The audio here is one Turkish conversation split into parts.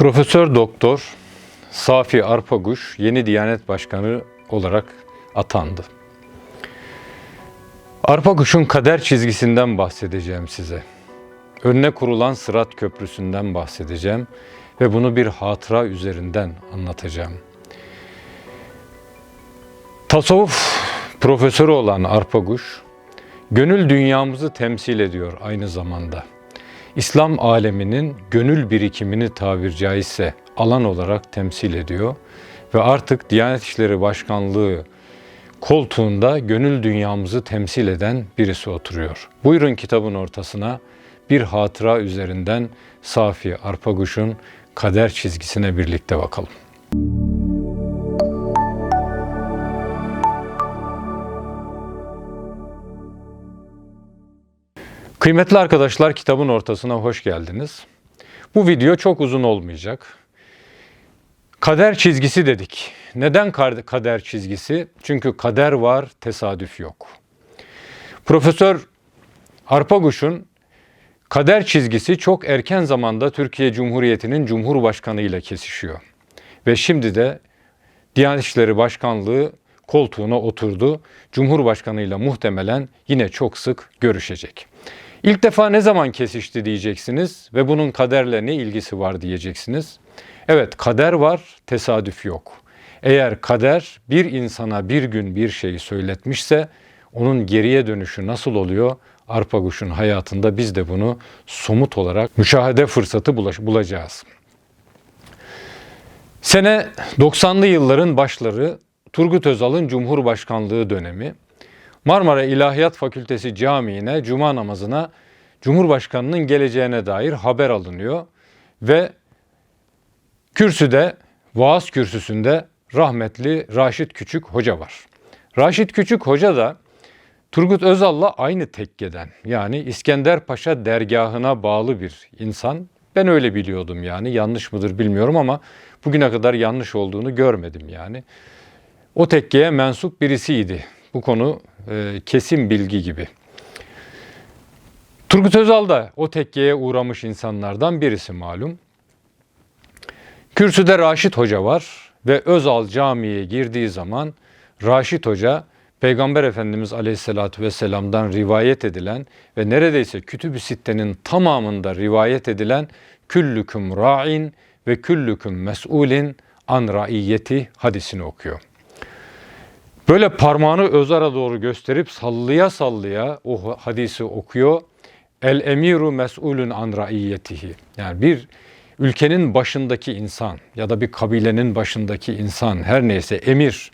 Profesör Doktor Safi Arpaguş yeni Diyanet Başkanı olarak atandı. Arpaguş'un kader çizgisinden bahsedeceğim size. Önüne kurulan Sırat Köprüsü'nden bahsedeceğim ve bunu bir hatıra üzerinden anlatacağım. Tasavvuf profesörü olan Arpaguş, gönül dünyamızı temsil ediyor aynı zamanda. İslam aleminin gönül birikimini tabir caizse alan olarak temsil ediyor ve artık Diyanet İşleri Başkanlığı koltuğunda gönül dünyamızı temsil eden birisi oturuyor. Buyurun kitabın ortasına bir hatıra üzerinden Safi Arpaguş'un kader çizgisine birlikte bakalım. Kıymetli arkadaşlar kitabın ortasına hoş geldiniz. Bu video çok uzun olmayacak. Kader çizgisi dedik. Neden kader çizgisi? Çünkü kader var, tesadüf yok. Profesör Arpaguş'un kader çizgisi çok erken zamanda Türkiye Cumhuriyeti'nin Cumhurbaşkanı ile kesişiyor. Ve şimdi de Diyanet İşleri Başkanlığı koltuğuna oturdu. Cumhurbaşkanı ile muhtemelen yine çok sık görüşecek. İlk defa ne zaman kesişti diyeceksiniz ve bunun kaderle ne ilgisi var diyeceksiniz. Evet kader var, tesadüf yok. Eğer kader bir insana bir gün bir şeyi söyletmişse onun geriye dönüşü nasıl oluyor? Arpaguş'un hayatında biz de bunu somut olarak müşahede fırsatı bulacağız. Sene 90'lı yılların başları Turgut Özal'ın Cumhurbaşkanlığı dönemi. Marmara İlahiyat Fakültesi Camii'ne cuma namazına Cumhurbaşkanının geleceğine dair haber alınıyor ve kürsüde vaaz kürsüsünde rahmetli Raşit Küçük Hoca var. Raşit Küçük Hoca da Turgut Özal'la aynı tekkeden yani İskender Paşa dergahına bağlı bir insan. Ben öyle biliyordum yani yanlış mıdır bilmiyorum ama bugüne kadar yanlış olduğunu görmedim yani. O tekkeye mensup birisiydi. Bu konu e, kesin bilgi gibi. Turgut Özal da o tekkeye uğramış insanlardan birisi malum. Kürsüde Raşit Hoca var ve Özal camiye girdiği zaman Raşit Hoca Peygamber Efendimiz Aleyhisselatü Vesselam'dan rivayet edilen ve neredeyse Kütüb-ü Sitte'nin tamamında rivayet edilen küllüküm ra'in ve küllüküm mes'ulin an raiyeti hadisini okuyor. Böyle parmağını Özar'a doğru gösterip sallaya sallaya o hadisi okuyor. El emiru mes'ulun an raiyetihi. Yani bir ülkenin başındaki insan ya da bir kabilenin başındaki insan her neyse emir.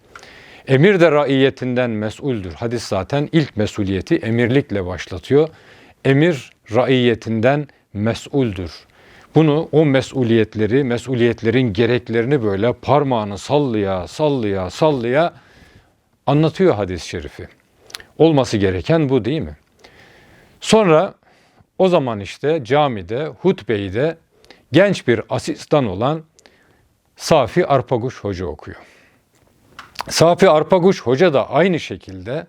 Emir de raiyetinden mesuldür. Hadis zaten ilk mesuliyeti emirlikle başlatıyor. Emir raiyetinden mesuldür. Bunu o mesuliyetleri, mesuliyetlerin gereklerini böyle parmağını sallaya sallaya sallaya anlatıyor hadis-i şerifi. Olması gereken bu değil mi? Sonra o zaman işte camide, hutbeyi de genç bir asistan olan Safi Arpaguş Hoca okuyor. Safi Arpaguş Hoca da aynı şekilde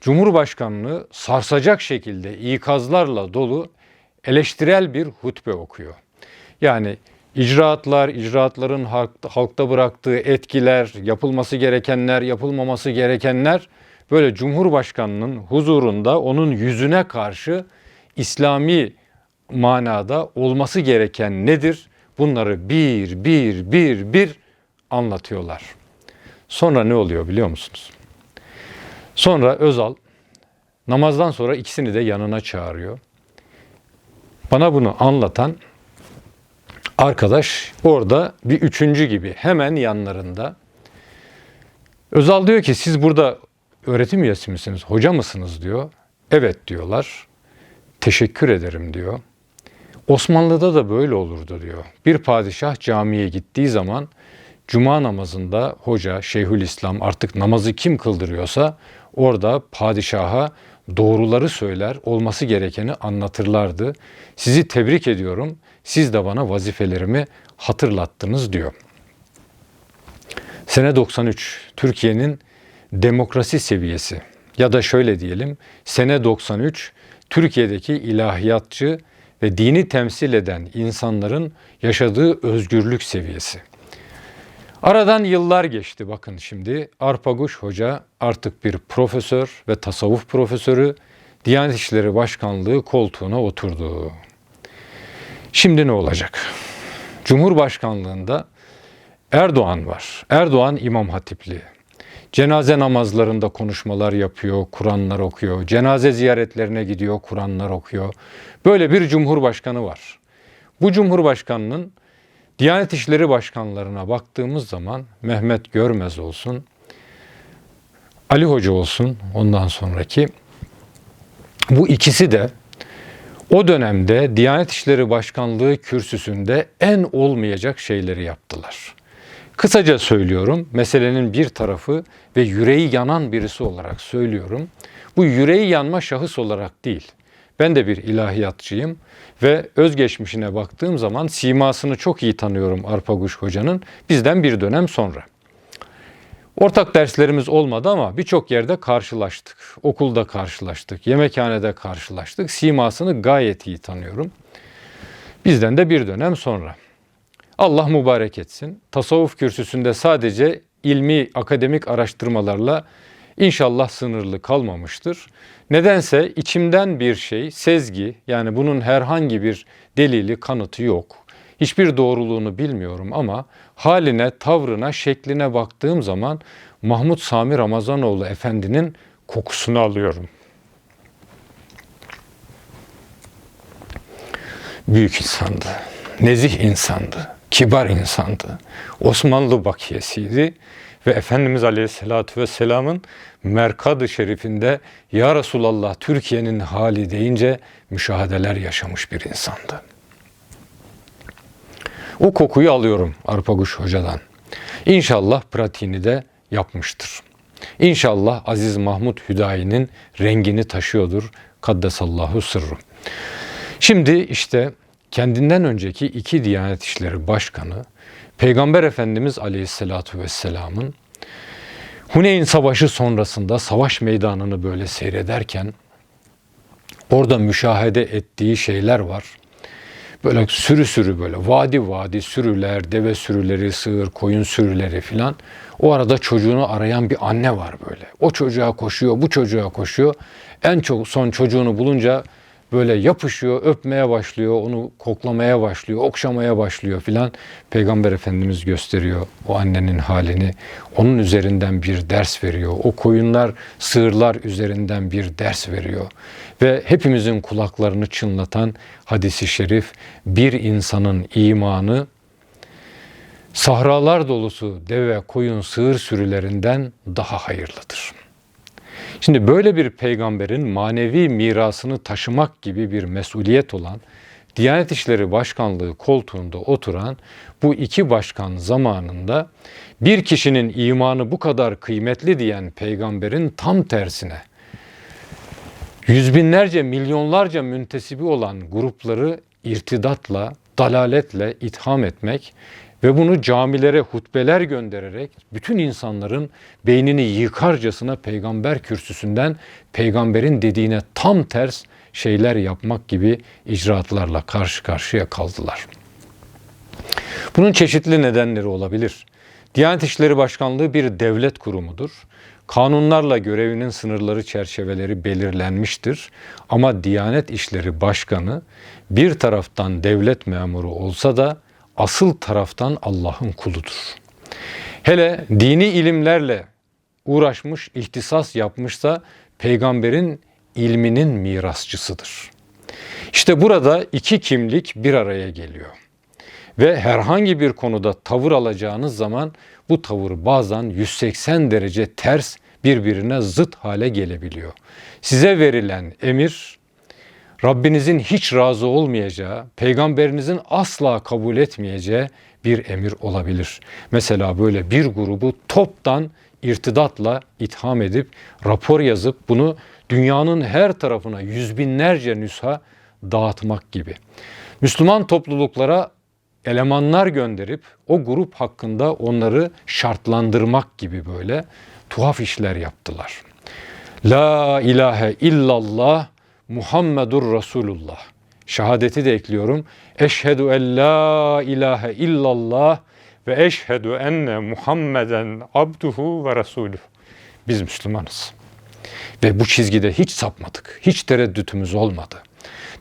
Cumhurbaşkanlığı sarsacak şekilde ikazlarla dolu eleştirel bir hutbe okuyor. Yani icraatlar, icraatların halkta bıraktığı etkiler, yapılması gerekenler, yapılmaması gerekenler böyle Cumhurbaşkanının huzurunda onun yüzüne karşı İslami manada olması gereken nedir? Bunları bir bir bir bir anlatıyorlar. Sonra ne oluyor biliyor musunuz? Sonra Özal namazdan sonra ikisini de yanına çağırıyor. Bana bunu anlatan arkadaş orada bir üçüncü gibi hemen yanlarında. Özal diyor ki siz burada öğretim üyesi misiniz, hoca mısınız diyor. Evet diyorlar. Teşekkür ederim diyor. Osmanlı'da da böyle olurdu diyor. Bir padişah camiye gittiği zaman cuma namazında hoca, şeyhülislam artık namazı kim kıldırıyorsa orada padişaha doğruları söyler, olması gerekeni anlatırlardı. Sizi tebrik ediyorum. Siz de bana vazifelerimi hatırlattınız diyor. Sene 93 Türkiye'nin demokrasi seviyesi ya da şöyle diyelim sene 93 Türkiye'deki ilahiyatçı ve dini temsil eden insanların yaşadığı özgürlük seviyesi. Aradan yıllar geçti bakın şimdi. Arpaguş Hoca artık bir profesör ve tasavvuf profesörü Diyanet İşleri Başkanlığı koltuğuna oturdu. Şimdi ne olacak? Cumhurbaşkanlığında Erdoğan var. Erdoğan İmam Hatipli. Cenaze namazlarında konuşmalar yapıyor, Kur'anlar okuyor. Cenaze ziyaretlerine gidiyor, Kur'anlar okuyor. Böyle bir cumhurbaşkanı var. Bu cumhurbaşkanının Diyanet İşleri Başkanlarına baktığımız zaman Mehmet Görmez olsun, Ali Hoca olsun ondan sonraki bu ikisi de o dönemde Diyanet İşleri Başkanlığı kürsüsünde en olmayacak şeyleri yaptılar. Kısaca söylüyorum, meselenin bir tarafı ve yüreği yanan birisi olarak söylüyorum. Bu yüreği yanma şahıs olarak değil. Ben de bir ilahiyatçıyım ve özgeçmişine baktığım zaman simasını çok iyi tanıyorum Arpaguş Hoca'nın bizden bir dönem sonra. Ortak derslerimiz olmadı ama birçok yerde karşılaştık. Okulda karşılaştık, yemekhanede karşılaştık. Simasını gayet iyi tanıyorum. Bizden de bir dönem sonra. Allah mübarek etsin. Tasavvuf kürsüsünde sadece ilmi akademik araştırmalarla inşallah sınırlı kalmamıştır. Nedense içimden bir şey, sezgi yani bunun herhangi bir delili, kanıtı yok. Hiçbir doğruluğunu bilmiyorum ama haline, tavrına, şekline baktığım zaman Mahmut Sami Ramazanoğlu Efendi'nin kokusunu alıyorum. Büyük insandı, nezih insandı, kibar insandı. Osmanlı bakiyesiydi ve Efendimiz Aleyhisselatü Vesselam'ın Merkad-ı Şerifinde Ya Resulallah Türkiye'nin hali deyince müşahedeler yaşamış bir insandı. O kokuyu alıyorum Arpaguş Hoca'dan. İnşallah pratiğini de yapmıştır. İnşallah Aziz Mahmut Hüdayi'nin rengini taşıyordur. Kaddesallahu sırru. Şimdi işte kendinden önceki iki Diyanet İşleri Başkanı Peygamber Efendimiz Aleyhisselatu Vesselam'ın Huneyn Savaşı sonrasında savaş meydanını böyle seyrederken orada müşahede ettiği şeyler var. Böyle sürü sürü böyle vadi vadi sürüler, deve sürüleri, sığır, koyun sürüleri filan. O arada çocuğunu arayan bir anne var böyle. O çocuğa koşuyor, bu çocuğa koşuyor. En çok son çocuğunu bulunca böyle yapışıyor, öpmeye başlıyor, onu koklamaya başlıyor, okşamaya başlıyor filan. Peygamber Efendimiz gösteriyor o annenin halini. Onun üzerinden bir ders veriyor. O koyunlar, sığırlar üzerinden bir ders veriyor. Ve hepimizin kulaklarını çınlatan hadisi şerif bir insanın imanı sahralar dolusu deve, koyun, sığır sürülerinden daha hayırlıdır. Şimdi böyle bir peygamberin manevi mirasını taşımak gibi bir mesuliyet olan Diyanet İşleri Başkanlığı koltuğunda oturan bu iki başkan zamanında bir kişinin imanı bu kadar kıymetli diyen peygamberin tam tersine yüz binlerce, milyonlarca müntesibi olan grupları irtidatla, dalaletle itham etmek ve bunu camilere hutbeler göndererek bütün insanların beynini yıkarcasına peygamber kürsüsünden peygamberin dediğine tam ters şeyler yapmak gibi icraatlarla karşı karşıya kaldılar. Bunun çeşitli nedenleri olabilir. Diyanet İşleri Başkanlığı bir devlet kurumudur. Kanunlarla görevinin sınırları çerçeveleri belirlenmiştir. Ama Diyanet İşleri Başkanı bir taraftan devlet memuru olsa da asıl taraftan Allah'ın kuludur. Hele dini ilimlerle uğraşmış, ihtisas yapmışsa peygamberin ilminin mirasçısıdır. İşte burada iki kimlik bir araya geliyor. Ve herhangi bir konuda tavır alacağınız zaman bu tavır bazen 180 derece ters birbirine zıt hale gelebiliyor. Size verilen emir Rabbinizin hiç razı olmayacağı, peygamberinizin asla kabul etmeyeceği bir emir olabilir. Mesela böyle bir grubu toptan irtidatla itham edip rapor yazıp bunu dünyanın her tarafına yüz binlerce nüsha dağıtmak gibi. Müslüman topluluklara elemanlar gönderip o grup hakkında onları şartlandırmak gibi böyle tuhaf işler yaptılar. La ilahe illallah Muhammedur Resulullah. Şehadeti de ekliyorum. Eşhedü en la ilahe illallah ve eşhedü enne Muhammeden abduhu ve resuluh. Biz Müslümanız. Ve bu çizgide hiç sapmadık. Hiç tereddütümüz olmadı.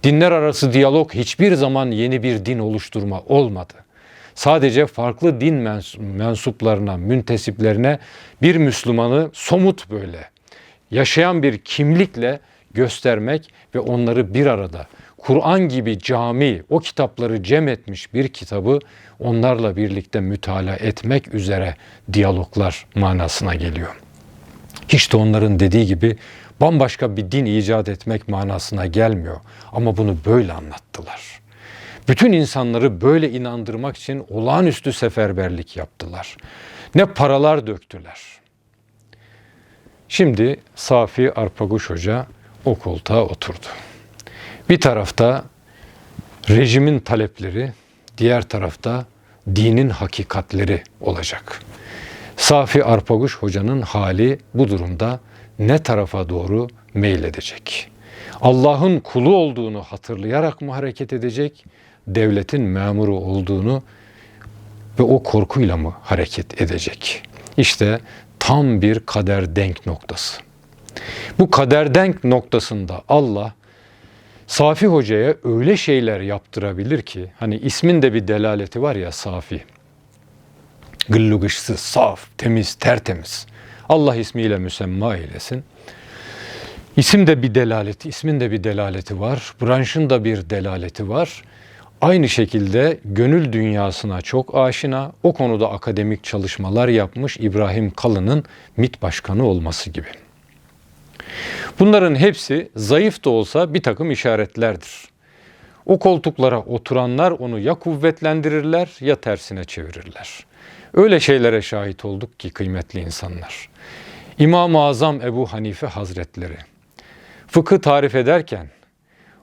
Dinler arası diyalog hiçbir zaman yeni bir din oluşturma olmadı. Sadece farklı din mens- mensuplarına, müntesiplerine bir Müslümanı somut böyle yaşayan bir kimlikle göstermek ve onları bir arada Kur'an gibi cami, o kitapları cem etmiş bir kitabı onlarla birlikte mütalaa etmek üzere diyaloglar manasına geliyor. Hiç de onların dediği gibi bambaşka bir din icat etmek manasına gelmiyor. Ama bunu böyle anlattılar. Bütün insanları böyle inandırmak için olağanüstü seferberlik yaptılar. Ne paralar döktüler. Şimdi Safi Arpaguş Hoca o koltuğa oturdu. Bir tarafta rejimin talepleri, diğer tarafta dinin hakikatleri olacak. Safi Arpaguş Hoca'nın hali bu durumda ne tarafa doğru meyledecek? Allah'ın kulu olduğunu hatırlayarak mı hareket edecek? Devletin memuru olduğunu ve o korkuyla mı hareket edecek? İşte tam bir kader denk noktası. Bu kader denk noktasında Allah Safi Hoca'ya öyle şeyler yaptırabilir ki hani ismin de bir delaleti var ya Safi. Gıllugışsız, saf, temiz, tertemiz. Allah ismiyle müsemma eylesin. İsim de bir delaleti, ismin de bir delaleti var. Branşın da bir delaleti var. Aynı şekilde gönül dünyasına çok aşina, o konuda akademik çalışmalar yapmış İbrahim Kalın'ın MİT başkanı olması gibi. Bunların hepsi zayıf da olsa bir takım işaretlerdir. O koltuklara oturanlar onu ya kuvvetlendirirler ya tersine çevirirler. Öyle şeylere şahit olduk ki kıymetli insanlar. İmam-ı Azam Ebu Hanife Hazretleri fıkı tarif ederken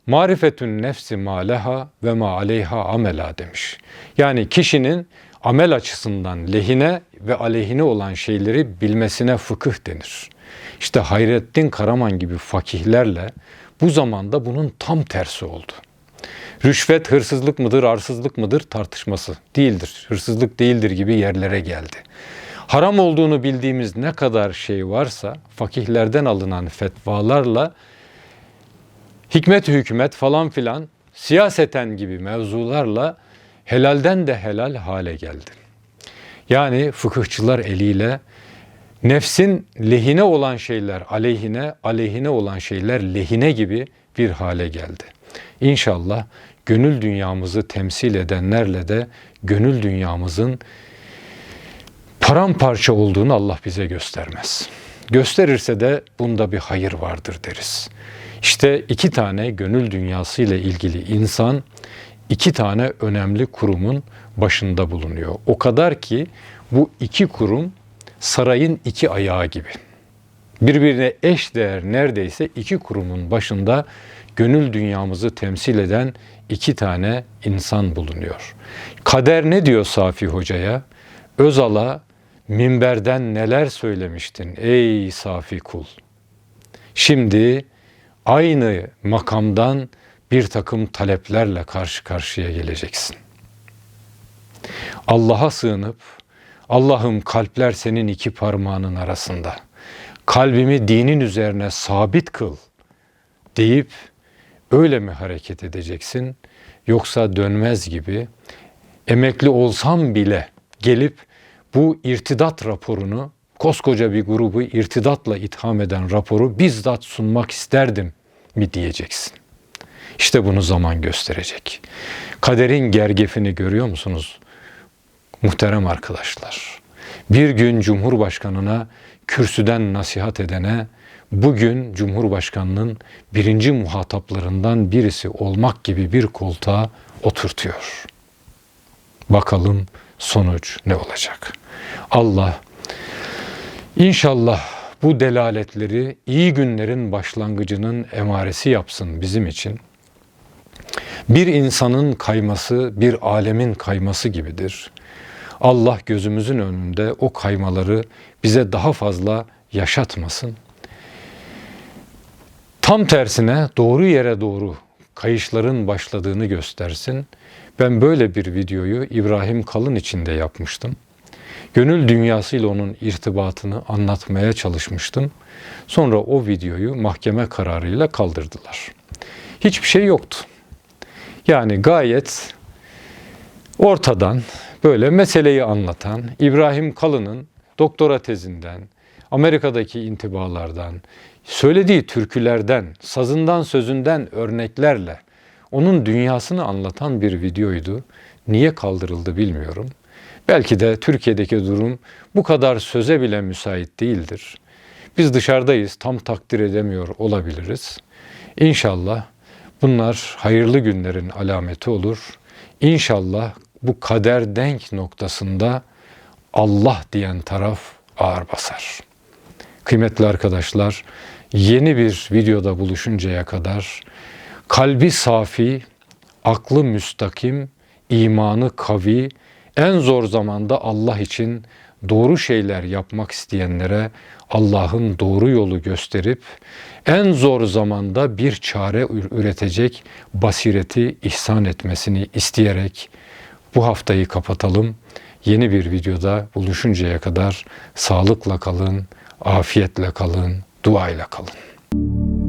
marifetün nefsi maleha ve ma aleyha amela demiş. Yani kişinin amel açısından lehine ve aleyhine olan şeyleri bilmesine fıkıh denir. İşte Hayrettin Karaman gibi fakihlerle bu zamanda bunun tam tersi oldu. Rüşvet hırsızlık mıdır, arsızlık mıdır tartışması değildir. Hırsızlık değildir gibi yerlere geldi. Haram olduğunu bildiğimiz ne kadar şey varsa fakihlerden alınan fetvalarla hikmet hükümet falan filan siyaseten gibi mevzularla helalden de helal hale geldi. Yani fıkıhçılar eliyle nefsin lehine olan şeyler aleyhine, aleyhine olan şeyler lehine gibi bir hale geldi. İnşallah gönül dünyamızı temsil edenlerle de gönül dünyamızın paramparça olduğunu Allah bize göstermez. Gösterirse de bunda bir hayır vardır deriz. İşte iki tane gönül dünyası ile ilgili insan iki tane önemli kurumun başında bulunuyor. O kadar ki bu iki kurum sarayın iki ayağı gibi. Birbirine eş değer neredeyse iki kurumun başında gönül dünyamızı temsil eden iki tane insan bulunuyor. Kader ne diyor Safi Hoca'ya? Özal'a minberden neler söylemiştin ey Safi kul? Şimdi aynı makamdan bir takım taleplerle karşı karşıya geleceksin. Allah'a sığınıp Allah'ım kalpler senin iki parmağının arasında. Kalbimi dinin üzerine sabit kıl deyip öyle mi hareket edeceksin? Yoksa dönmez gibi emekli olsam bile gelip bu irtidat raporunu koskoca bir grubu irtidatla itham eden raporu bizzat sunmak isterdim mi diyeceksin. İşte bunu zaman gösterecek. Kaderin gergefini görüyor musunuz? Muhterem arkadaşlar. Bir gün Cumhurbaşkanına kürsüden nasihat edene bugün Cumhurbaşkanının birinci muhataplarından birisi olmak gibi bir koltuğa oturtuyor. Bakalım sonuç ne olacak? Allah inşallah bu delaletleri iyi günlerin başlangıcının emaresi yapsın bizim için. Bir insanın kayması bir alemin kayması gibidir. Allah gözümüzün önünde o kaymaları bize daha fazla yaşatmasın. Tam tersine doğru yere doğru kayışların başladığını göstersin. Ben böyle bir videoyu İbrahim Kalın için de yapmıştım. Gönül dünyasıyla onun irtibatını anlatmaya çalışmıştım. Sonra o videoyu mahkeme kararıyla kaldırdılar. Hiçbir şey yoktu. Yani gayet ortadan böyle meseleyi anlatan İbrahim Kalın'ın doktora tezinden, Amerika'daki intibalardan, söylediği türkülerden, sazından sözünden örneklerle onun dünyasını anlatan bir videoydu. Niye kaldırıldı bilmiyorum. Belki de Türkiye'deki durum bu kadar söze bile müsait değildir. Biz dışarıdayız, tam takdir edemiyor olabiliriz. İnşallah bunlar hayırlı günlerin alameti olur. İnşallah bu kader denk noktasında Allah diyen taraf ağır basar. Kıymetli arkadaşlar, yeni bir videoda buluşuncaya kadar kalbi safi, aklı müstakim, imanı kavi, en zor zamanda Allah için doğru şeyler yapmak isteyenlere Allah'ın doğru yolu gösterip en zor zamanda bir çare üretecek basireti ihsan etmesini isteyerek bu haftayı kapatalım. Yeni bir videoda buluşuncaya kadar sağlıkla kalın, afiyetle kalın, duayla kalın.